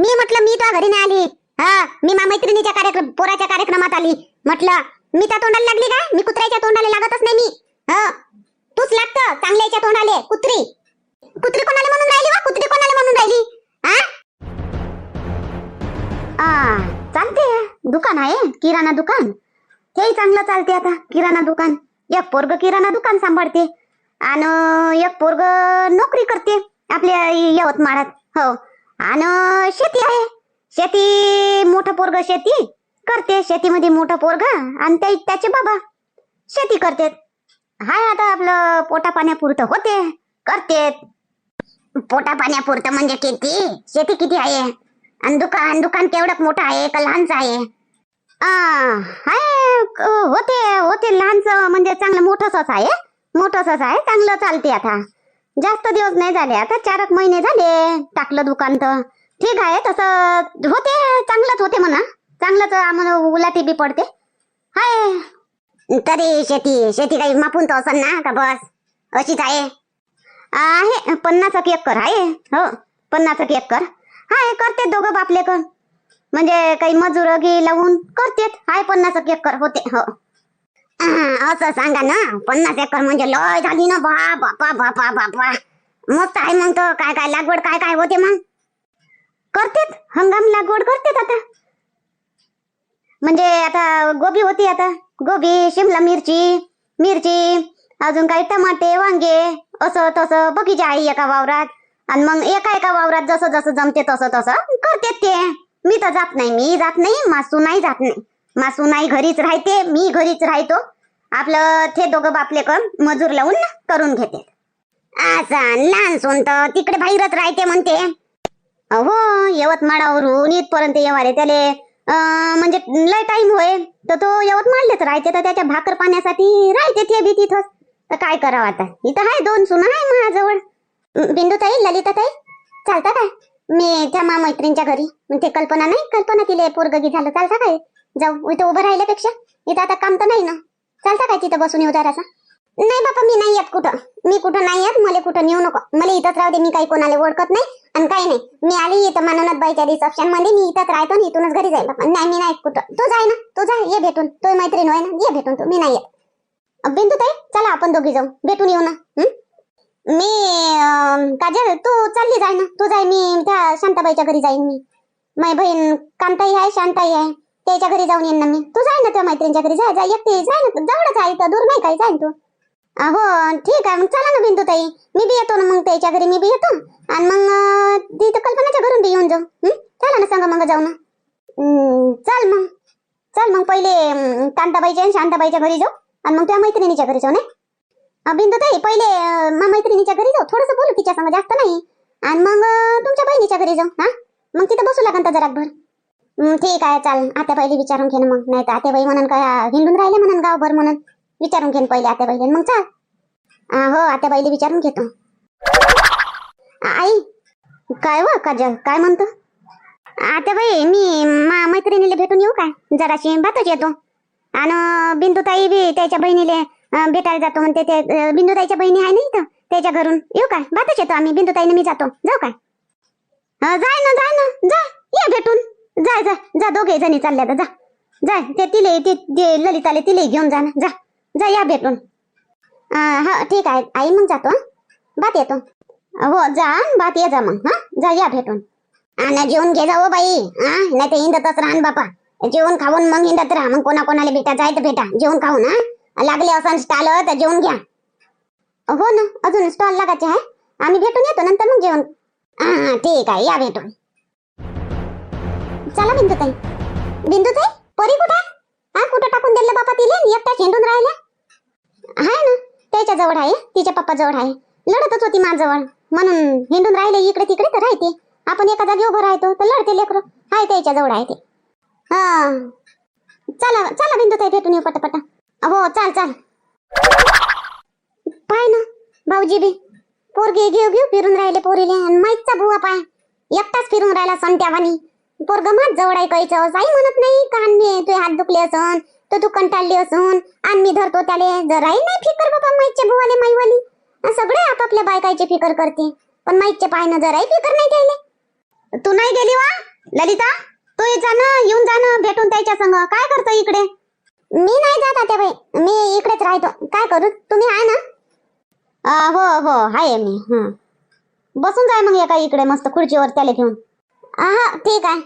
मी म्हटलं मी तुझ्या घरी नाही आली. हा मी मा मैत्रिणीच्या कार्यक्रम पोराच्या कार्यक्रमात आली. म्हटलं मी त्या तोंडाला लागली का मी कुत्र्याच्या तोंडाला लागतच नाही मी. हा तूच लागतं चांगल्याच्या तोंडाले. कुत्री. कुत्री कोणाला म्हणून राहिली वा? कुत्री कोणाला म्हणून राहिली? हा? चालते. दुकान आहे किराणा दुकान. हे चांगलं चालते आता किराणा दुकान. एक पोरग किराणा दुकान सांभाळते. आणि एक पोरग नोकरी करते आपल्या यवतमाळात. हो. आणि शेती आहे. शेती मोठं पोरग शेती करते. शेतीमध्ये मोठं पोरग आणि त्या त्याचे बाबा शेती करते. हाय आता आपलं पोटा पाण्यापुरतं होते. करतेत पोटा पाण्यापुरतं म्हणजे किती? शेती किती आहे? आणि दुकान दुकान केवढं मोठं आहे का लहानचं आहे? हाय होते होते लहानचं म्हणजे चांगलं मोठंसच आहे. मोठंसच आहे. चांगलं चालते आता. जास्त दिवस नाही झाले आता चार एक महिने झाले. टाकलं दुकान तर. ठीक आहे तसं होते चांगलंच होते म्हणा. चांगलंच आम्हाला उलाटी बी पडते. हाय. तरी शेती शेती काही मापून तो असं ना का बस? अशीच आहे. आहे पन्नास एक एकर आहे. हो पन्नास एक एकर. हाय करते दोघं बापले कर म्हणजे काही मजूर गी लावून करतेत. हाय पन्नास एक एकर होते. हो. असं सांगा ना. पन्नास एकर म्हणजे लय झाली ना बा बापा बापा बापा मस्त आहे मग तो काय काय लागवड काय काय होते मग? करतेत. हंगाम लागवड करतेत आता. म्हणजे आता गोबी होती आता. गोबी शिमला मिरची मिरची अजून काही टमाटे वांगे असं तसं. बगीचा आहे एका वावरात. आणि मग एका एका वावरात जसं जसं जमते तसं तसं करतेत ते. मी तर जात नाही मी जात नाही मासू नाही जात नाही. मासू नाही घरीच राहते मी घरीच राहतो. आपलं ते दोघं बापले कम मजूर लावून ना करून घेते. असं लहान सोन तर तिकडे बाहेरच राहते म्हणते. हो यवतमाळावरून इथपर्यंत येवारे त्याले. अं, म्हणजे लय टाइम होय. तर तो यवतमाळलेच राहते तर त्याच्या भाकर पाण्यासाठी राहते ते बी तिथंच. तर काय करावं आता? इथं आहे दोन सुना आहे माझ्याजवळ. बिंदुताई ललिताताई चालता काय? मी त्या मा मैत्रिणीच्या घरी. म्हणजे ते कल्पना नाही? कल्पना तिले पोरगगी झालं चालता काय? जाऊ इथं उभं राहिल्यापेक्षा. इथं आता काम तर नाही ना. चालता काय तिथं बसून येऊ जरासा? नाही बापा मी नाही येत कुठं. मी कुठं नाही येत मला कुठं नेऊ नको. मला इथंच राहू दे मी काही कोणाला ओळखत नाही आणि काही नाही. मी आली इथं मानवनाथ बाईच्या रिसेप्शनमध्ये मी इथंच राहतो आणि इथूनच घरी जाईल बापा. नाही मी नाही कुठं. तू जाय ना तू जा ये भेटून. तो मैत्रीण होय ना ये भेटून तू. मी नाही येत. बिंदू ताई चला आपण दोघी जाऊ. भेटून येऊ ना. मी काजल तू चालली जाय ना. तू जाय मी त्या शांताबाईच्या घरी जाईन मी. माझी बहीण कांताई आहे शांताई आहे. त्याच्या घरी जाऊन येईन ना मी. तू जाय ना त्या मैत्रिणीच्या घरी. जाय जाय. एकटी जाय ना. जवळच आहे इथं. दूर नाही काय जाय ना तू. हो ठीक आहे. मग चला ना बिंदू ताई. मी बी येतो ना मग त्याच्या घरी. मी बी येतो. आणि मग तिथं कल्पनाच्या घरून बी येऊन जाऊ. चला ना सांगा मग जाऊ ना. चल मग. चल मग पहिले कांताबाईच्या आणि शांताबाईच्या घरी जाऊ. आणि मग त्या मैत्रिणीच्या घरी जाऊ नाही बिंदू ताई पहिले मैत्रिणीच्या घरी जाऊ. थोडस बोलू तिच्या संग जास्त नाही. आणि मग तुमच्या बहिणीच्या घरी जाऊ. हा? मग तिथं बसू लागन तर जराक भर ठीक आहे चाल आता पहिले विचारून घे ना मग. नाही तर आत्याबाई म्हणून काय हिंडून राहिले म्हणून गावभर म्हणून. विचारून घेईन पहिले आत्याबाईले. मग चाल. हो आत्याबाईले विचारून घेतो. आई काय व काजल? काय म्हणतो? आता बाई मी मा मैत्रिणीला भेटून येऊ काय? जराशी बातच येतो. आणि बिंदुताई बी त्याच्या बहिणीले भेटायला जातो म्हणते ते बिंदुताईच्या बहिणी आहे ना इथं? त्याच्या घरून. येऊ काय? बातच येतो आम्ही. बिंदुताईने मी जातो. जाऊ काय? जाय ना जाय ना. जा ये भेटून. जाय जा जा दोघे जणी चालल्या तर जा. जाय ते तिले ते ते ललिताले तिले घेऊन जा ना जा. जा या भेटून. हा ठीक आहे आई मग जातो बात येतो. हो जा बात ये जा मग हा. जा या भेटून. आणि जेवण घे जावं बाई हा. नाही तर हिंदतच राहण बापा. जेवण खाऊन मग हिंदत राहा. मग कोणा कोणाला भेटा जाय तर भेटा. जेवण खाऊन हा. लागले असं स्टॉल तर जेवण घ्या. हो ना अजून स्टॉल लागायचे आहे. आम्ही भेटून येतो नंतर मग जेवण. हा ठीक आहे या भेटून. चला बिंदुताई. बिंदुताई परी कुठे? आहे? हा कुठं टाकून दिलं बापा तिले? एकट्या हिंडून राहिल्या. आहे ना त्याच्याजवळ आहे तिच्या पप्पा जवळ आहे. लढतच होती माझ्याजवळ. म्हणून हिंडून राहिले इकडे तिकडे तर राहते. आपण एका जागी उभं राहतो तर लढते लेकरं. हाय त्याच्याजवळ आहे ते. हा. चला चला बिंदुताई भेटून येऊ पटापटा. हो चाल चाल. पाय ना भाऊजी बी. पोरगे घेऊ घेऊ फिरून राहिले पोरीले. आणि माहीतचा बुवा पाय. एकटाच फिरून राहिला संत्यावानी. पोरग माझ जवळ ऐकायचं जाई म्हणत नाही कान मी तुझे हात दुखले असन तर तू कंटाळली असून आणि मी धरतो त्याले. जराही नाही फिकर बाबा माईच्या बुवाले माईवाली. सगळे आपापल्या बायकाची फिकर करते. पण माईच्या पायनं जराही फिकर नाही द्यायले तू नाही गेली वा? ललिता तू ये येऊन जाणं भेटून त्याच्या संग. काय करतो इकडे? मी नाही जात आता बाई. मी इकडेच राहतो. काय करू? तुम्ही आहे ना? हो हो आहे मी. बसून जाय मग एका इकडे मस्त खुर्चीवर त्याला घेऊन. हा ठीक आहे.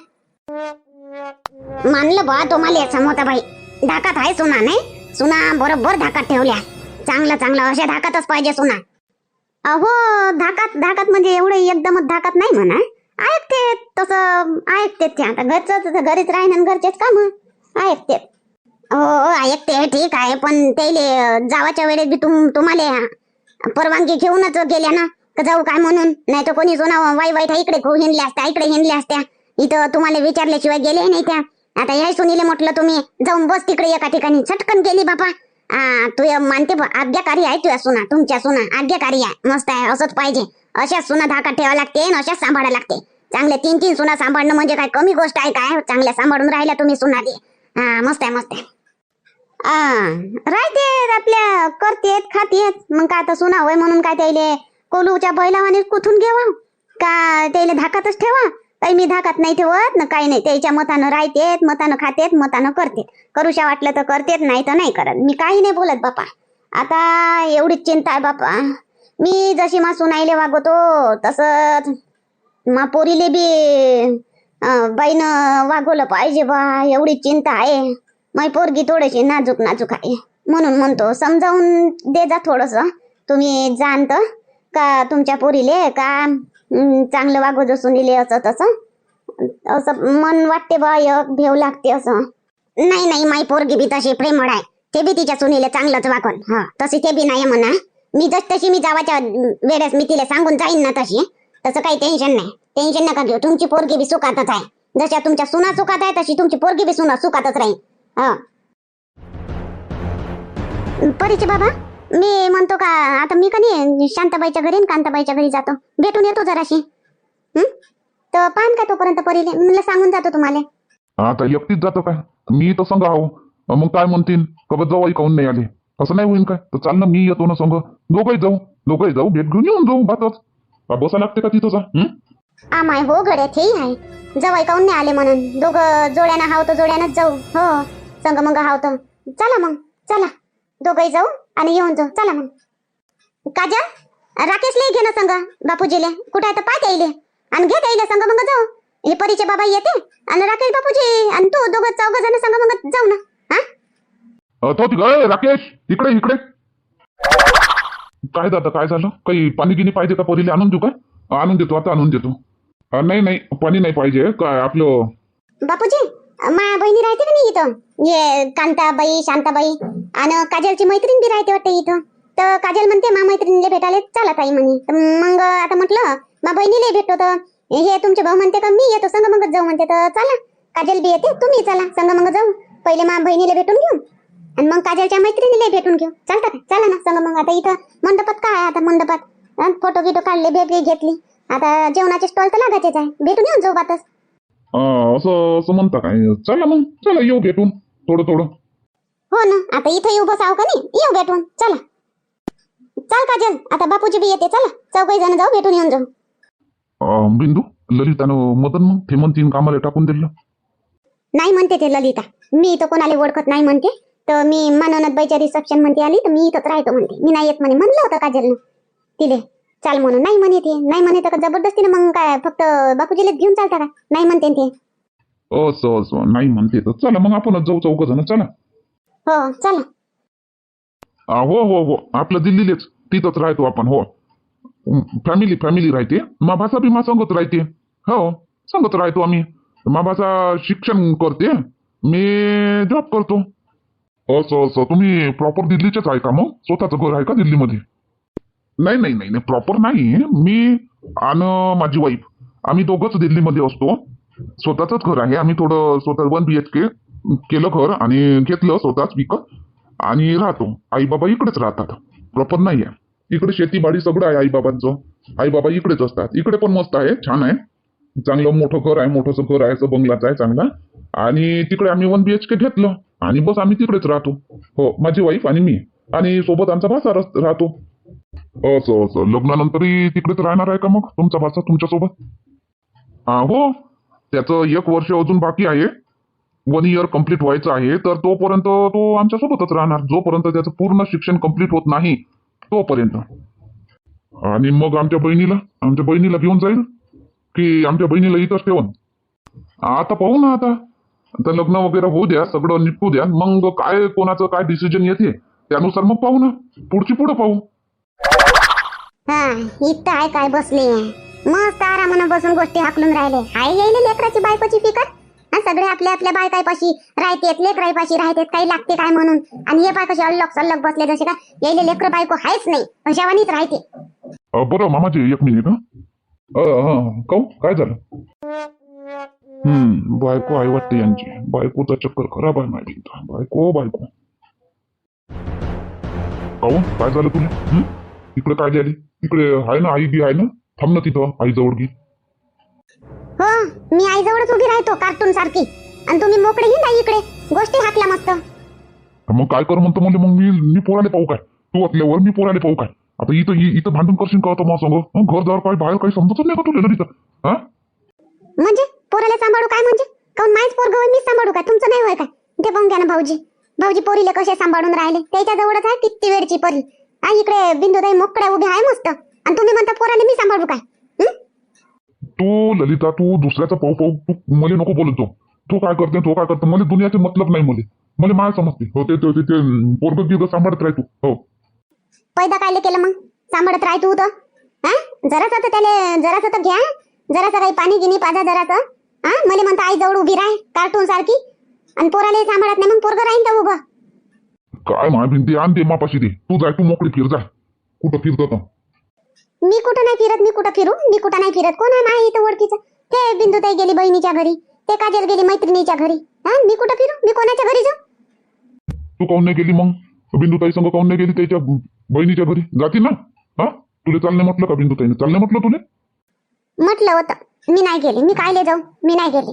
मानलं बा तुम्हाला समोता मोठा बाई. धाकात आहे सुना नाही? सुना बरोबर धाकात ठेवल्या. चांगलं चांगलं अशा धाकातच पाहिजे सुना. अहो धाकात धाकात म्हणजे एवढं एकदमच धाकात नाही म्हणा. ऐकते तसं ऐकते ते आता. घरीच राहीन आणि घरचेच काम. ऐकते हो ऐकते ठीक आहे. पण त्याले जावाच्या वेळेस बी तुम तुम्हाला परवानगी घेऊनच गेल्या ना. जाऊ काय म्हणून? नाही तर कोणी जुना वाई वाईट इकडे हिंडल्या असत्या इकडे हिंडल्या असत्या. इथं तुम्हाला विचारल्याशिवाय गेले नाही त्या. आता हे सुनीले म्हटलं तुम्ही जाऊन बस तिकडे एका ठिकाणी. छटकन गेली बापा. तू मानते आज्ञाकारी आहे तुझ्या सुना तुमच्या सुना आज्ञाकारी आहे. मस्त आहे असंच पाहिजे. अशाच सुना धाका ठेवा लागते आणि अशाच सांभाळा लागते. चांगले तीन तीन सुना सांभाळणं म्हणजे काय कमी गोष्ट आहे काय? चांगल्या सांभाळून राहिल्या तुम्ही सुना दे हा मस्त आहे मस्त आहे. आ, राहते आपल्या करतेत खातेत. मग काय आता सुना होय म्हणून काय त्याले? कोलूच्या बैलावाने कुठून घेवा? का त्याला धाकातच ठेवा? काही मी धाकात नाही ठेवत ना काही नाही. त्याच्या मतानं राहतेत मतानं खातेत मतानं करतेत. करूशा वाटलं तर करतेत नाही तर नाही करत. मी काही नाही बोलत बापा. आता एवढीच चिंता आहे बापा. मी जशी मा सुनाईले वागवतो तसंच मा पोरीले बी बाईनं वागवलं पाहिजे बा. एवढी चिंता आहे. माई पोरगी थोडीशी नाजूक नाजूक आहे. म्हणून म्हणतो समजावून दे जा थोडस. तुम्ही जाणत का तुमच्या पोरीले का चांगलं वागव जो सुनीले असं तसं. असं मन वाटते बा एक भेव लागते असं. नाही नाही माई पोरगी बी तशी प्रेमळ आहे. ते बी तिच्या सुनीले चांगलंच वागून. हा तशी ते बी नाही म्हणा. मी जस तशी मी जावाच्या वेळेस मी तिला सांगून जाईन ना तशी तसं काही टेन्शन नाही. टेन्शन नका घेऊ. तुमची पोरगी बी सुखातच आहे. जशा तुमच्या सुना सुखात आहे तशी तुमची पोरगी बी सुना सुखातच राहील हा. परीचे बाबा? मी म्हणतो का आता मी कधी शांताबाईच्या घरी आणि कांताबाईच्या घरी जातो. भेटून येतो जराशी. हं? तर पाहन का तोपर्यंत परीले? मी म्हणलं सांगून जातो तुम्हाला. आता एकटीच जातो काय? मी तर संघ आहो. मग काय म्हणतील? कबत जाऊ काऊन नाही आले? असं नाही होईल काय? तर चाल ना मी येतो ना संघ दोघंही जाऊ. दोघंही जाऊ. भेट घेऊन येऊन जाऊ बातच का बसा लागते का तिथं जा? हं? आमाय हो गड्या ते आहे जवळ काऊन नाही आले म्हणून. दोघं जोड्यानं हाव तर जोड्यानंच जाऊ. हो संग मग हाव तर. चला मग चला. दोघंही जाऊ. आणि येऊन जाऊ चला मग. काजल राकेशला घे ना संग. बापूजीले. कुठे आहे तर पाय त्याईले आणि घे त्याईले संग मग जाऊ. हे परीचे बाबा येते. आणि राकेश बापूजी. आणि तू दोघं चौघ जण संग मग जाऊ ना. हा? तो राकेश इकडे इकडे. काय दादा काय झालं? काही पाणी गिनी पाहिजे का पोरीले? आणून देऊ का आणून देतो आता आणून देतो. नाही नाही. पाणी नाही पाहिजे. काय आपलं बापूजी मा बहिणी राहते का नाही इथं? ये कांताबाई शांताबाई आणि काजलची मैत्रीण बी राहते वाटते इथं. तर काजल म्हणते मा मैत्रिणीला भेटायला चला ताई म्हणे. तर मग आता म्हटलं मा बहिणीला भेटतो तर. हे तुमचे भाऊ म्हणते का मी येतो संग मग जाऊ म्हणते. तर चला काजल बी येते तुम्ही चला संग मग जाऊ. पहिले मा बहिणीला भेटून घेऊ आणि मग काजलच्या मैत्रिणीला भेटून घेऊ. चालतं का? चला ना संग मग. आता इथं मंडपात काय आहे आता मंडपात? फोटो गिटो काढले भेट घेतली. आता जेवणाचे स्टॉल तर लागायचेच आहे. भेटून येऊन जाऊ बातच अ, असं असं म्हणता काय चला मग चला येऊ भेटून थोडं थोडं हो ना आता इथे येऊ बसाव का नाही येऊ भेटून चला चाल काजल आता बापूजी बी येते चला चौघही जण जाऊ भेटून येऊन जाऊ अ, बिंदू ललितानं मदन मग ते म्हणतीन कामाला टाकून दिलं नाही म्हणते ते ललिता मी इथं कोणाला ओळखत नाही म्हणते तर मी मानवनाथ बाईच्या रिसेप्शनमध्ये आली तर मी इथंच राहतो म्हणते मी नाही येत म्हणे म्हणलं होतं काजलनं तिले चाल म्हणून. नाही म्हणे ते. नाही म्हणे तर का जबरदस्तीने मग काय फक्त बापूजीला घेऊन चालता का? नाही म्हणते ते. असं असं. नाही म्हणते तर. चला मग आपणच जाऊ चौघ जण. चला. हो चला. आ, हो हो हो. आपलं दिल्लीलेच. तिथंच राहतो आपण हो. फॅमिली फॅमिली राहते. मा भाषा बी मा संगत राहते. हो संगत राहतो आम्ही. मा भाषा शिक्षण करते. मी जॉब करतो. असं असं. तुम्ही प्रॉपर दिल्लीचेच आहे का मग? स्वतःचं घर आहे का दिल्लीमध्ये? नाही नाही नाही नाही प्रॉपर नाही मी आणि माझी वाईफ आम्ही दोघंच दिल्लीमध्ये असतो. स्वतःच घर आहे. आम्ही थोडं स्वतः वन बी एच के केलं घर आणि घेतलं स्वतःच विकत आणि राहतो. आई बाबा इकडेच राहतात. प्रॉपर नाही आहे इकडे शेतीबाडी सगळं आहे आई बाबांचं आई बाबा इकडेच असतात. इकडे पण मस्त आहे. छान आहे. चांगलं मोठं घर आहे. मोठंसं घर आहे. असं बंगलाच आहे चांगला. आणि तिकडे आम्ही वन बी एच के घेतलं. आणि बस आम्ही तिकडेच राहतो. हो माझी वाईफ आणि मी. आणि सोबत आमचा भासा राहतो. असं असं. लग्नानंतरही तिकडेच राहणार आहे का मग? तुमचा भाचा तुमच्यासोबत हो. त्याचं एक वर्ष अजून बाकी आहे. वन इयर कंप्लीट व्हायचं आहे. तर तोपर्यंत तो आमच्यासोबतच राहणार. जोपर्यंत त्याचं पूर्ण शिक्षण कंप्लीट होत नाही तोपर्यंत. आणि मग आमच्या बहिणीला? आमच्या बहिणीला घेऊन जाईल? की आमच्या बहिणीला इथंच ठेवून? आता पाहू ना आता. आता लग्न वगैरे होऊ द्या सगळं निपटू द्या. मग काय कोणाचं काय डिसिजन येते त्यानुसार मग पाहू ना. पुढची पुढं पाहू. हा इथं आहे काय बसले? मस्त आरामानं बसून गोष्टी हाकलून राहिले. हाय येईल लेकराची बायकोची फिकर? सगळे आपल्या आपल्या बायकायपाशी राहतेत लेकराईपाशी राहतेत काही लागते काय म्हणून? आणि हे बाय कसे अल्लक सल्लग बसले जसे काय येईल लेकर बायको हायच नाही अशावानीच राहते. अ, बरं मामाजी एक मिनिट काय झालं? हम्म बायको आहे वाटते यांची. बायकोचा चक्कर खराब आहे माझी बायको बायको. काय झालं तुला? इकडे काय झाली? इकडे आहे ना आई बी आहे ना? थांब ना तिथं आई जवळ गी हो मी आईजवळच उभी राहतो कार्टून सारखी. आणि तुम्ही मोकळे हिंडा इकडे. गोष्टी हाकल्या मस्त. मग काय कर म्हणतो म्हणजे मग मी मी पोराले पाहू काय? तू असल्यावर मी पोराले पाहू काय? आता इथं इ- इथं भांडण करशील का आता माझं संग घर दार काय बाहेर काही समजतच नाही का तुला ललिता हा? म्हणजे? पोराला सांभाळू काय म्हणजे? काऊन माहीच पोरग मीच सांभाळू काय? तुमचं नाही होय काय? ते पाहून घ्या ना भाऊजी. भाऊजी पोरीले कसे सांभाळून राहिले? त्याच्या जवळच आहे किती वेळची पोरी? आ इकडे बिंदुताई मोकळ्या उभ्या आहे मस्त. आणि तुम्ही म्हणता पोराले मी सांभाळू काय? हं? तू ललिता तू दुसऱ्याचा पाहू पाहू तू मला नको बोलत जाऊ. तू काय करते तो काय करते मला दुनियाचे मतलब नाही मुले. मला माय समजते. हो ते ते ते- ते पोरग सांभाळत राह तू. हो. पैदा कायले केलं मग? सांभाळत राह तू तर. हा? जरासं तर त्याले जरासं तर घ्या. जरासं काही पाणी गिनी पाजा जरासं. हा? मला म्हणता आई जवळ उभी राह कार्टून सारखी. आणि पोराला सांभाळत नाही मग पोरग राहीन तर उभं काय माय भिंती? आण दे मापाशी दे तू जाय तू मोकळी फिर जाय कुठं फिरतो तर मी कुठं नाही फिरत मी कुठं फिरू? मी कुठं नाही फिरत. कोण आहे माझ्या इथं ओळखीचं? ते बिंदुताई गेली बहिणीच्या घरी. ते काजल गेली मैत्रिणीच्या घरी. हा मी कुठं फिरू? मी कोणाच्या घरी जाऊ? तू काऊन नाही गेली मग? बिंदुताई संग काऊन नाही गेली त्याच्या बहिणीच्या घरी? जाती ना? हा? तुला चालणे म्हटलं का बिंदुताईने? चालणे म्हटलं तुले? म्हटलं होतं. मी नाही गेली. मी कायले जाऊ? मी नाही गेली.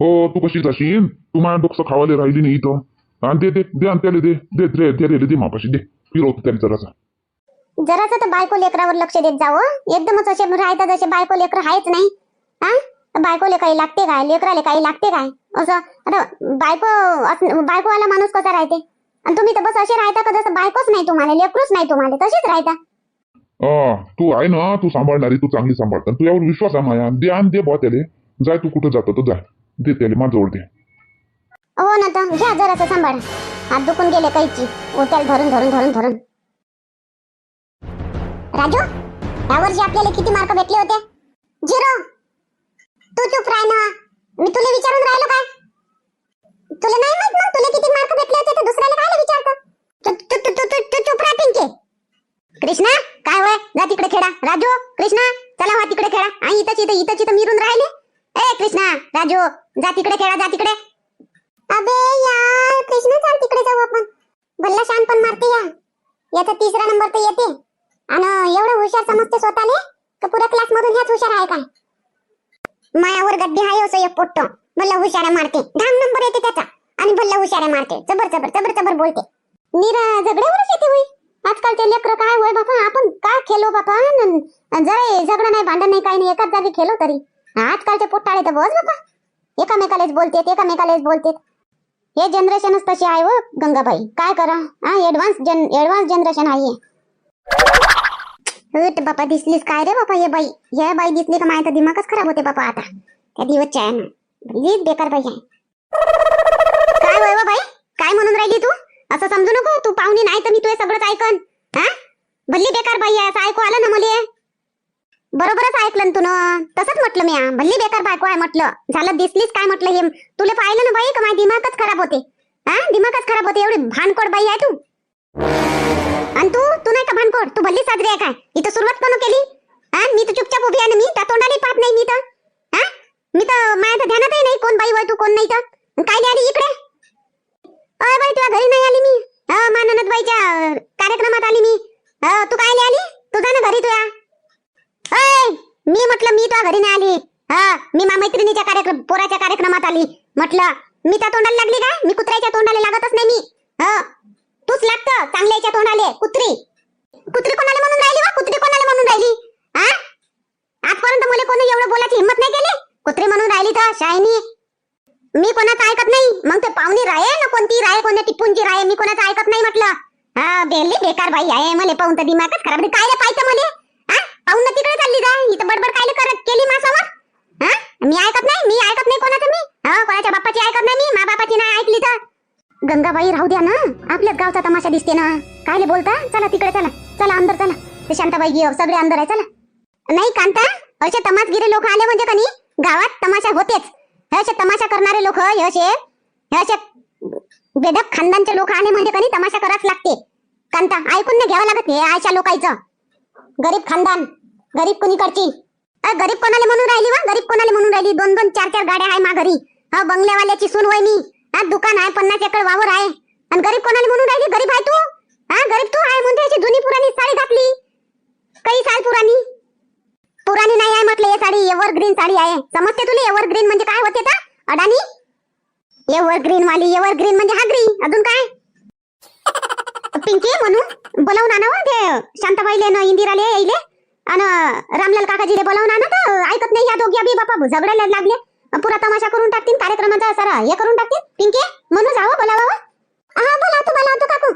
हो तू कशी जाशील तू माझ्या डोकं खावाले राहिली नाही इथं. आणि दे दे दे आणि त्याला दे दे दे दे दे दे मापाशी दे. फिरवतो त्याला जरासा. जरासं तर बायको लेकरावर लक्ष देत जावं एकदमच असे राहतात जसे बायको लेकर आहेच नाही. हा? बायकोले काही लागते काय? लेकराले काही लागते काय? असं आता बायको अस- बायकोवाला माणूस कसा राहते? आणि तुम्ही तर बस असे राहता का जसं बायकोच नाही तुम्हाला लेकरूच नाही तुम्हाला तसेच राहता. तू आहे ना तू सांभाळणारी तू चांगली सांभाळता. तुझ्यावर विश्वास आहे माया. दे आण दे बा त्याले. जाय तू कुठं जातो तर जाय दे त्याले माझ्याजवळ दे. हो ना तर घ्या जरासं सांभाळ. हात दुखून गेले काहीची. उचल धरून धरून धरून धरून. राजू यावर्षी आपल्याला किती मार्क भेटले होते? झिरो तू चुप राह ना. मी तुला विचारून राहिलो काय? तुला नाही माहीत मग तुला किती मार्क भेटले होते तर दुसऱ्याला काय विचारतो? तू तू तू तू तू तू चुप राह पिंके. कृष्णा काय होय? जा तिकडे खेळा. राजू कृष्णा चला वा तिकडे खेळा. आणि इथंच इथं इथंच इथं मिरून राहिले. ए कृष्णा राजू जा तिकडे खेळा जा तिकडे अबे यार कृष्णा चाल तिकडे जाऊ आपण भल्ला शान पण मारते या. याचा तिसरा नंबर तर येते. आणि एवढं हुशार समजते स्वतःले? का पुऱ्या क्लास मधून ह्याच हुशार आहे काय? मायावर गड्डी आहे असं एक पोट्ट. भल्ला हुशाऱ्या मारते. धाम नंबर येते त्याचा. आणि भल्ला हुशाऱ्या मारते. जबर जबर जबर जबर बोलते. नीरा झगड्यावरच येते होई आजकालचे लेकर काय होय बापा? आपण काय खेळलो बापा? जरा झगडा नाही भांडण नाही काही नाही. एकाच जागी खेळो तरी. आजकालचे पोट्टाळे तर बस बापा. एकामेकालेच बोलतेत एकामेकालेच बोलतेत. हे जनरेशनच तशी आहे व गंगाबाई. काय करा? हा ऍडव्हान्स जन ऍडव्हान्स जनरेशन आहे उठ बापा दिसलीस काय रे बापा हे बाई? हे बाई दिसली का माझा दिमागच खराब होते बापा आता. त्या दिवसच्या आहे ना. लीच बेकार बाई आहे. काय वय हो बाई? काय म्हणून राहिली तू? असं समजू नको. तू पाहुणी नाही तर मी तुझे सगळंच ऐकन. हा? भल्ली बेकार बाई आहे. असं ऐकू आलं ना मला? बरोबरच ऐकलं ना तू तसंच म्हटलं मी हा. भल्ली बेकार बायको आहे म्हटलं. झालं दिसलीच काय म्हटलं हे? तुला पाहिलं ना बाई का माझा दिमागच खराब होते? हा? दिमागच खराब होते. एवढी भानकोड बाई आहे तू. आणि तू? तू नाही का भानकोड? तू भल्ली साजरी आहे काय? इथं सुरुवात कोण केली? हा? मी तर चुपचाप उभी आहे ना मी? त्या तोंडाने पाहत नाही मी तर. हा? मी तर माझ्या तर ध्यानातही नाही. कोण बाई होय तू कोण नाही तर. काय आली इकडे? अय बाई तुला घरी नाही आली मी. हा माननद बाईच्या कार्यक्रमात आली मी. तू काय आली तू जा ना घरी तुया. मी म्हटलं मी तुझ्या घरी नाही आली. हा मी मा मैत्रिणीच्या कार्यक्रम पोराच्या कार्यक्रमात आली. म्हटलं मी त्या तोंडाला लागली काय? मी कुत्र्याच्या तोंडाला लागतच नाही मी. हा? तूच लागतं चांगल्याच्या तोंडाले कुत्री. कुत्री कोणाला म्हणून राहिली वा? कुत्री कोणाला म्हणून राहिली? हा आजपर्यंत मुले कोणी एवढं बोलायची हिंमत नाही केली? कुत्री म्हणून राहिली तर शायनी. मी कोणाचं ऐकत नाही. मग ते पाहुणी राहे ना कोणती? राहे कोणत्या टिपूनची राहे मी कोणाचं ऐकत नाही म्हटलं. हा बेली बेकार बाई आहे. मला पाहून तर दिमागच खराब काय पाहिजे मला? पाहून ना तिकडे चालली जा इथं बडबड काय करत केली मासावर? हा? मी ऐकत नाही? मी ऐकत नाही कोणाचं मी? हा? कोणाच्या बाप्पाची ऐकत नाही मी? मा बापाची नाही ऐकली तर? गंगाबाई राहू द्या ना. आपल्याच गावचा तमाशा दिसते ना. कायले बोलता? चला तिकडे चला. चला अंदर चला. ते शांताबाई सगळे अंदर आहे. चला. नाही कांता? असे तमासगिरी लोक आले म्हणजे कनी गावात तमाशा होतेच. हे असे तमाशा करणारे लोक हे असे हे असे बेधक खानदानचे लोक आले म्हणजे कनी तमाशा करावंच लागते. कांता ऐकून नाही घ्यावं लागत हे अशा लोकांचं गरीब खानदान. गरीब कोणी अ, गरीब कोणाला म्हणून राहिली वा? गरीब कोणाला म्हणून राहिली? दोन दोन चार चार गाड्या आहे मा घरी हा बंगल्यावाल्याची सून वय मी. हा दुकान आहे पन्नास एकर वावर आहे आणि गरीब कोणाला म्हणून राहिली? गरीब आहे तू? हा गरीब तू आहे म्हणते अशी जुनी पुराणी साडी घातली. काही साल पुराणी? पुराणी नाही आहे म्हटलं हे साडी एव्हरग्रीन साडी आहे. समजते तुला एव्हरग्रीन म्हणजे काय होते तर? अडाणी? एव्हरग्रीन वाली एव्हरग्रीन म्हणजे हागरी. अजून काय? पिंकी म्हणून? बोलावून आणावं हो, ते शांताबाईले न इंदिराले यायले. अन रामलाल काकाजीले बोलावून आणत ऐकत नाही या दोघी. बी बापा झगडायला लागले. पुरा तमाशा करून टाकतील. कार्यक्रमाचा सारा हे करून टाकतील. पिंके म्हणून जावं बोलावा हा बोला तू बोला तू काकू.